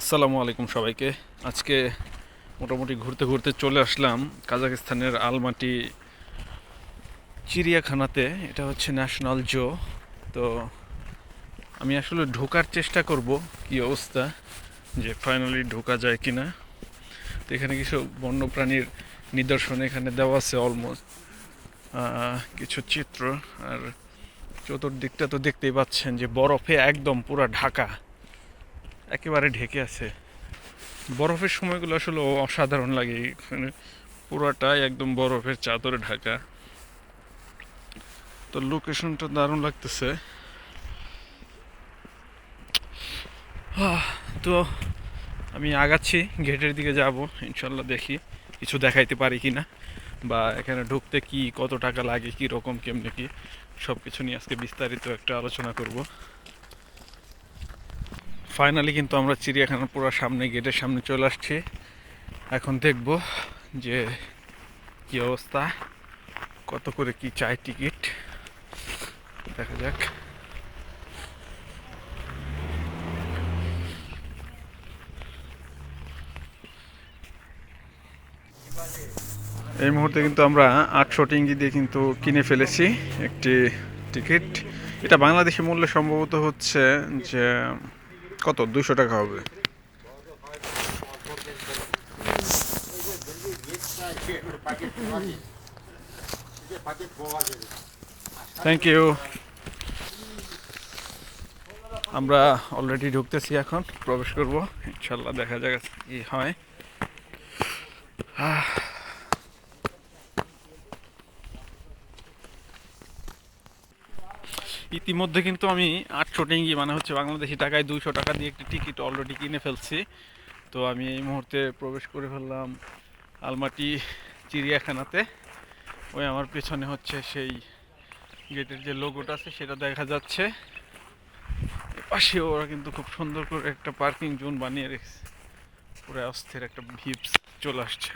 আসসালামু আলাইকুম সবাইকে। আজকে মোটামুটি ঘুরতে ঘুরতে চলে আসলাম কাজাকিস্তানের আলমাটি চিড়িয়াখানাতে। এটা হচ্ছে ন্যাশনাল জো। তো আমি আসলে ঢোকার চেষ্টা করব কি অবস্থা, যে ফাইনালি ঢোকা যায় কি না তো এখানে কিছু বন্যপ্রাণীর নিদর্শন এখানে দেওয়া আছে অলমোস্ট কিছু চিত্র। আর চতুর্দিকটা তো দেখতেই পাচ্ছেন যে বরফে একদম পুরা ঢাকা। একেবারে ঢেকে আছে। বরফের সময়গুলো আসলে অসাধারণ লাগে এখানে পুরাটাই একদম বরফের চাদরে ঢাকা। তো লোকেশনটা দারুণ লাগতেছে। তো আমি আগাচ্ছি, গেটের দিকে যাব, ইনশাল্লাহ দেখি। কিছু দেখাইতে পারি কি না বা এখানে ঢুকতে কি, কত টাকা লাগে, কি রকম, কেমনে কি সব কিছু নিয়ে আজকে বিস্তারিত একটা আলোচনা করব। ফাইনালি কিন্তু আমরা চিড়িয়াখানার পুরো সামনে গেটের সামনে চলে আসছি। এখন দেখব যে কি অবস্থা, কত করে কি চাই টিকিট। দেখা যাক। এই মুহূর্তে কিন্তু আমরা আটশো টিঙ্গি দিয়ে কিন্তু কিনে ফেলেছি একটি টিকিট। এটা বাংলাদেশি মূল্য সম্ভবত হচ্ছে যে কত? দুশো টাকা হবে। থ্যাংক ইউ আমরা অলরেডি ঢুকতেছি এখন, প্রবেশ করব। ইনশাল্লাহ দেখা যাক কি হয়। ইতিমধ্যে কিন্তু আমি আটশো টেঙ্গি মানে হচ্ছে বাংলাদেশি টাকায় দুইশো টাকা দিয়ে একটি টিকিট অলরেডি কিনে ফেলছি। তো আমি এই মুহূর্তে প্রবেশ করে ফেললাম আলমাটি চিড়িয়াখানাতে। ওই আমার পেছনে হচ্ছে সেই গেটের যে লোগোটা আছে, সেটা দেখা যাচ্ছে। পাশে ওরা কিন্তু খুব সুন্দর করে একটা পার্কিং জোন বানিয়ে রেখেছে। পুরো অস্থির একটা ভিপস চলে আসছে।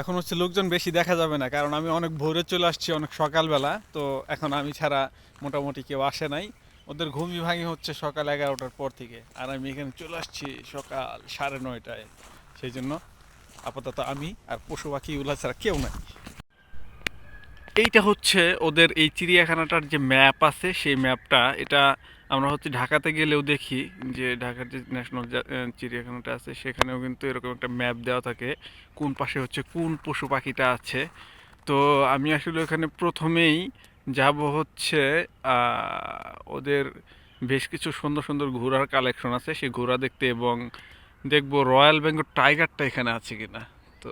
এখন হচ্ছে লোকজন বেশি দেখা যাবে না, কারণ আমি অনেক ভোরে চলে আসছি অনেক সকালবেলা, তো এখন আমি ছাড়া মোটামুটি কেউ আসে নাই। ওদের ঘুমি ভাঙি হচ্ছে সকাল এগারোটার পর থেকে, আর আমি এখানে চলে আসছি সকাল সাড়ে নয়টায়। সেই জন্য আপাতত আমি আর পশু পাখি পাখিগুলো ছাড়া কেউ নাই। এইটা হচ্ছে ওদের এই চিড়িয়াখানাটার যে ম্যাপ আছে, সেই ম্যাপটা এটা আমরা হচ্ছে ঢাকাতে গেলেও দেখি যে ঢাকার যে ন্যাশনাল চিড়িয়াখানাটা আছে, সেখানেও কিন্তু এরকম একটা ম্যাপ দেওয়া থাকে কোন পাশে হচ্ছে কোন পশু পাখিটা আছে। তো আমি আসলে ওখানে প্রথমেই যাব হচ্ছে ওদের বেশ কিছু সুন্দর সুন্দর ঘোড়ার কালেকশন আছে, সেই ঘোড়া দেখতে এবং দেখব রয়্যাল বেঙ্গল টাইগারটা এখানে আছে কিনা। তো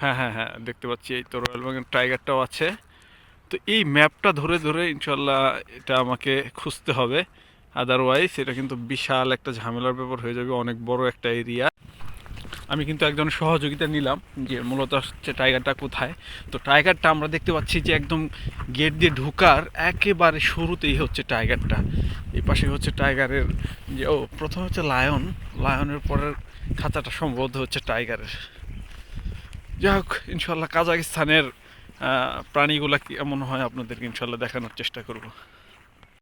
হ্যাঁ হ্যাঁ হ্যাঁ দেখতে পাচ্ছি, এই তো রয়্যাল বেঙ্গল টাইগারটাও আছে। তো এই ম্যাপটা ধরে ধরে ইনশাল্লাহ এটা আমাকে খুঁজতে হবে। আদারওয়াইজ এটা কিন্তু বিশাল একটা ঝামেলার ব্যাপার হয়ে যাবে, অনেক বড় একটা এরিয়া আমি কিন্তু একজন সহযোগিতা নিলাম যে মূলত হচ্ছে টাইগারটা কোথায়। তো টাইগারটা আমরা দেখতে পাচ্ছি যে একদম গেট দিয়ে ঢোকার একেবারে শুরুতেই হচ্ছে টাইগারটা। এই পাশে হচ্ছে টাইগারের যে, ও, প্রথমে হচ্ছে লায়ন। লায়নের পরের খাঁচাটা সম্ভবত হচ্ছে টাইগারের। যাই হোক ইনশাল্লাহ কাজাকিস্তানের প্রাণীগুলা কেমন হয়, আপনাদেরকে ইনশাল্লাহ দেখানোর চেষ্টা করব।